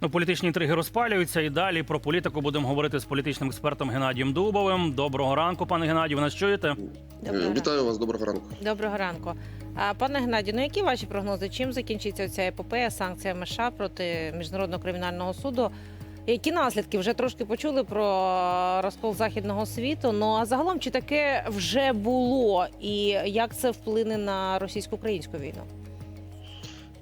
Ну, політичні інтриги розпалюються і далі про політику будемо говорити з політичним експертом Геннадієм Дубовим. Доброго ранку, пане Геннадію. Ви нас чуєте? Доброго Е, ранку. Вітаю вас, доброго ранку. Доброго ранку. А, пане Геннадію, ну які ваші прогнози? Чим закінчиться ця епопея санкціями США проти міжнародного кримінального суду? Які наслідки вже трошки почули про розкол західного світу? Ну а загалом чи таке вже було, і як це вплине на російсько-українську війну?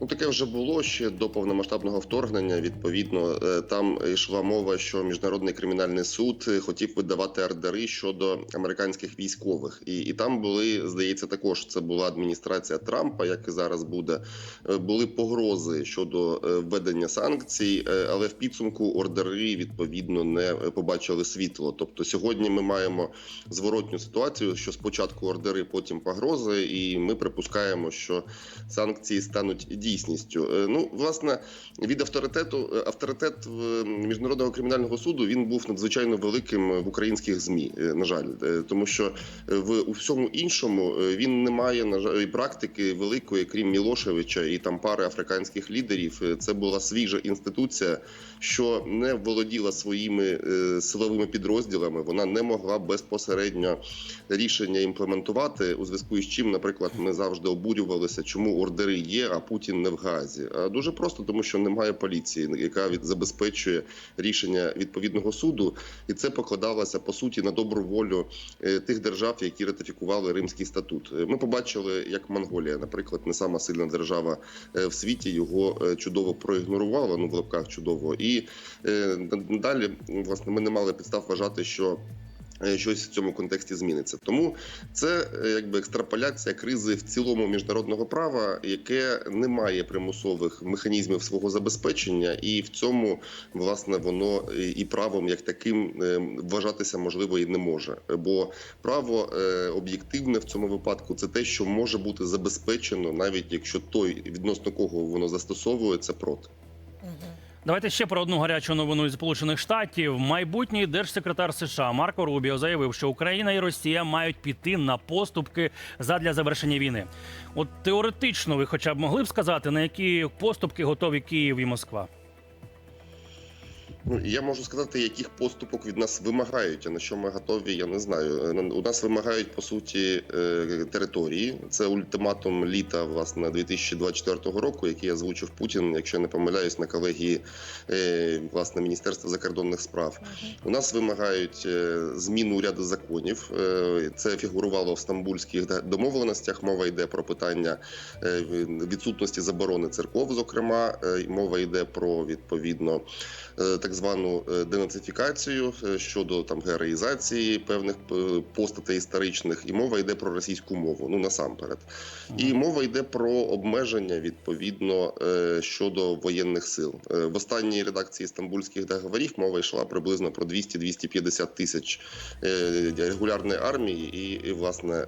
Ну таке вже було ще до повномасштабного вторгнення. Відповідно, е, там йшла мова, що міжнародний кримінальний суд е, хотів видавати ордери щодо американських військових, і, і там були, здається, також це була адміністрація Трампа, як і зараз буде. е, Були погрози щодо введення санкцій, але в підсумку ордери відповідно не побачили світло. Тобто, сьогодні ми маємо зворотню ситуацію, що спочатку ордери, потім погрози, і ми припускаємо, що санкції стануть дійсністю. Е, Ну, власне, від авторитету е, авторитет е, міжнародного кримінального суду він був надзвичайно великим в українських змі. На жаль, тому що в у всьому іншому він не має на жаль практики великої, крім Мілошевича і там пари африканських лідерів. Це була свіжа інституція, що не володіла своїми силовими підрозділами. Вона не могла безпосередньо рішення імплементувати, у зв'язку із чим, наприклад, ми завжди обурювалися, чому ордери є, а Путін не в Газі. А дуже просто, тому що немає поліції, яка від забезпечує рішення відповідного суду, і це покладалося по суті на добру волю е, тих держав, які ратифікували Римський статут. Е, Ми побачили, як Монголія, наприклад, не сама сильна держава е, в світі, його чудово проігнорувала. Ну в лапках чудово, і далі власне ми не мали підстав вважати, що. Е, Щось в цьому контексті зміниться, тому це е, якби екстраполяція кризи в цілому міжнародного права, яке не має примусових механізмів свого забезпечення, і в цьому власне воно е, і правом як таким вважатися можливо і не може. Бо право об'єктивне в цьому випадку це те, що може бути забезпечено, навіть якщо той відносно кого воно застосовується проти. Давайте ще про одну гарячу новину із Сполучених Штатів. Майбутній держсекретар США Марко Рубіо заявив, що Україна і Росія мають піти на поступки задля завершення війни. От теоретично, ви хоча б могли б сказати, на які поступки готові Київ і Москва? Ну я можу сказати, яких поступок від нас вимагають, а на що ми готові, я не знаю. Е, У нас вимагають по суті е, території. Це ультиматум літа власне 2024 року, який озвучив Путін, якщо я не помиляюсь, на колегії е, власне Міністерства закордонних справ. У нас вимагають зміну ряду законів. Це фігурувало в стамбульських домовленостях. Мова йде про питання відсутності заборони церков. Зокрема, мова йде про відповідно так звану е, денацифікацію е, щодо там героїзації певних е, постатей історичних, і мова йде про російську мову. Ну насамперед, і мова йде про обмеження відповідно щодо воєнних сил. В останній редакції стамбульських договорів мова йшла приблизно про 200-250 тисяч регулярної армії, і, і власне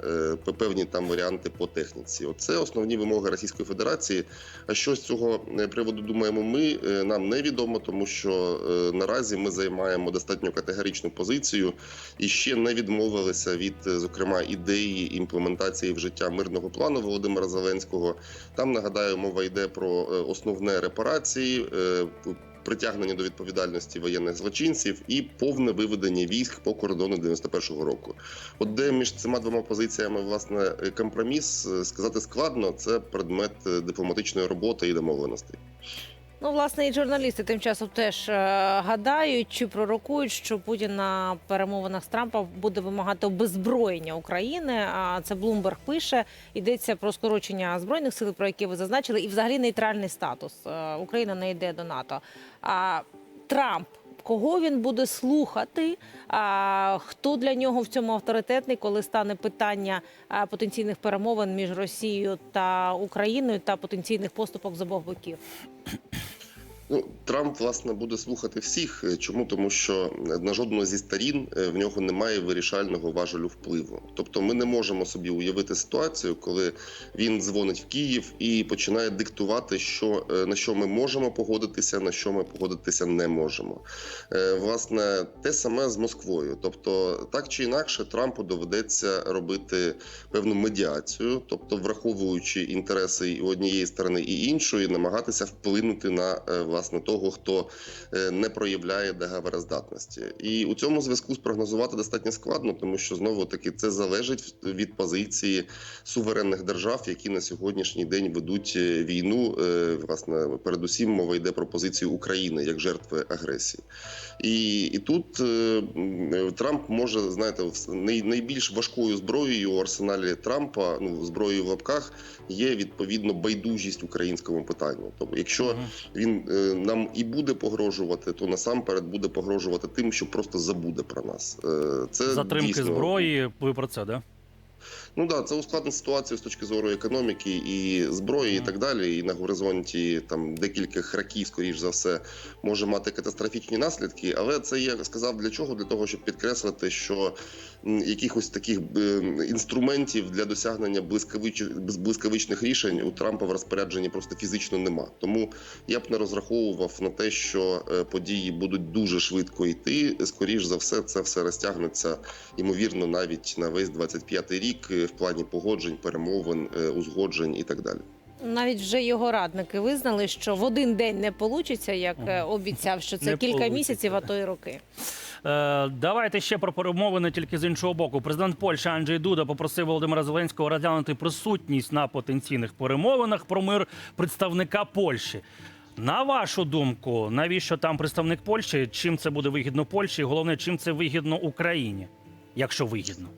певні там варіанти по техніці. Оце основні вимоги Російської Федерації. А що з цього приводу думаємо ми? Нам невідомо, тому що наразі ми займаємо достатньо категоричну позицію і ще не відмовилися від, е, зокрема, ідеї імплементації в життя мирного плану Володимира Зеленського. Там нагадаю, мова йде про е, основне репарації. е, Притягнення до відповідальності воєнних злочинців і повне виведення військ по кордону 91-го року. От де між цими двома позиціями власне компроміс сказати складно. Це предмет дипломатичної роботи і домовленостей. Ну, власне, і журналісти тим часом теж е, гадають чи пророкують, що Путін на перемовинах з Трампа буде вимагати обезброєння України. А це Блумберг пише. Йдеться про скорочення збройних сил, про які ви зазначили, і взагалі нейтральний статус. Е, Україна не йде до НАТО. А Трамп. Кого він буде слухати? А хто для нього в цьому авторитетний, коли стане питання потенційних перемовин між Росією та Україною та потенційних поступок з обох боків? Ну, Трамп власне буде слухати всіх. Е, Чому тому, що на жодну зі сторін е, в нього немає вирішального важелю впливу. Тобто, ми не можемо собі уявити ситуацію, коли він дзвонить в Київ і починає диктувати, що е, на що ми можемо погодитися, на що ми погодитися не можемо. Е, Власне, те саме з Москвою. Тобто, так чи інакше, Трампу доведеться робити певну медіацію, тобто враховуючи інтереси і однієї сторони і іншої, намагатися вплинути на е, власне власне того, хто е, не проявляє договороздатності. І у цьому зв'язку спрогнозувати достатньо складно, тому що знову таки це залежить від позиції суверенних держав, які на сьогоднішній день ведуть е, війну. Е, Власне, передусім мова йде про позицію України як жертви агресії. І, і тут Трамп може знаєте, найбільш важкою зброєю у арсеналі Трампа, ну зброєю в лапках, є відповідно байдужість українському питанню. Тобто, якщо він нам і буде погрожувати, то насамперед буде погрожувати тим, що просто забуде про нас. Е, Це Затримки дійсно, зброї. Ви про це, да? Ну да, це ускладнить ситуацію з точки зору економіки і зброї, і так далі. І на горизонті там декілька років, скоріш за все, може мати катастрофічні наслідки. Але це я сказав для чого? Для того, щоб підкреслити, що якихось таких е, інструментів для досягнення блискавич... без- блискавичних рішень у Трампа в розпорядженні просто фізично нема. Тому я б не розраховував на те, що е, події будуть дуже швидко йти. Скоріш за все, це все розтягнеться ймовірно навіть на весь 25-й рік в плані погоджень, перемовин, е, узгоджень і так далі. Навіть вже його радники визнали, що в один день не вийде, як е, обіцяв, що це Не кілька получиться, місяців, а то й роки. Е, давайте ще про перемовини тільки з іншого боку. Президент Польщі Анджей Дуда попросив Володимира Зеленського розглянути присутність на потенційних перемовинах про мир представника Польщі. На вашу думку, навіщо там представник Польщі? Чим це буде вигідно Польщі? І головне, чим це вигідно Україні, якщо вигідно?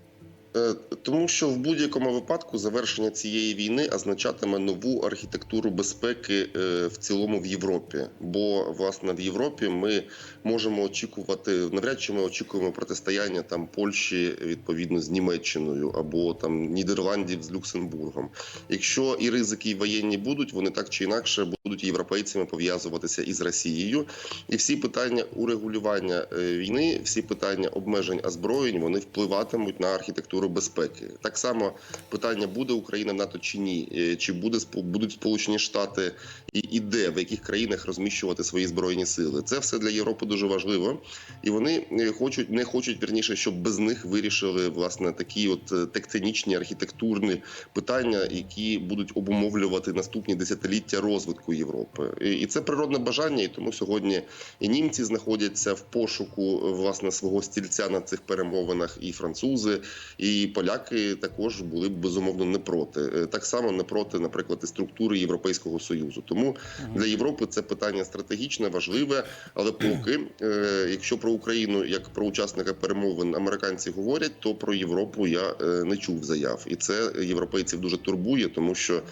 Е, Тому що в будь-якому випадку завершення цієї війни означатиме нову архітектуру безпеки е, в цілому в Європі. Бо власне в Європі ми можемо очікувати, навряд чи ми очікуємо протистояння там Польщі відповідно з Німеччиною або там Нідерландів з Люксембургом. Якщо і ризики і воєнні будуть, вони так чи інакше будуть європейцями пов'язуватися із Росією. І всі питання урегулювання е, війни, всі питання обмежень озброєнь, вони впливатимуть на архітектуру безпеки. Так само питання буде Україна в НАТО чи ні, е, чи буде будуть Сполучені Штати і, і де в яких країнах розміщувати свої збройні сили. Це все для Європи дуже важливо, і вони е, хочуть не хочуть вірніше, щоб без них вирішили власне такі от е, тектонічні архітектурні питання, які будуть обумовлювати наступні десятиліття розвитку Європи. І, це природне бажання, і тому сьогодні і німці знаходяться в пошуку власне свого стільця на цих перемовинах, і французи, і поляки також були б безумовно не проти. Е, Так само не проти, наприклад, і структури Європейського союзу. Тому для Європи це питання стратегічне, важливе. Але поки, е, якщо про Україну як про учасника перемовин американці говорять, то про Європу я е, не чув заяв, і це європейців дуже турбує, тому що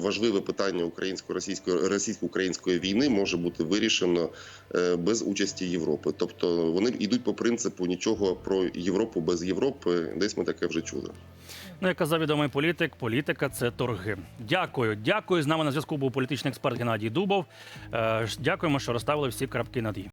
важливе питання українсько-російської російсько-української війни може бути вирішено е, без участі Європи. Тобто вони йдуть по принципу нічого про Європу без Європи. Десь ми таке вже чули. Ну, як казав відомий політик, політика це торги. Дякую, дякую. З нами на зв'язку був політичний експерт Геннадій Дубов. Е, Дякуємо, що розставили всі крапки над «і».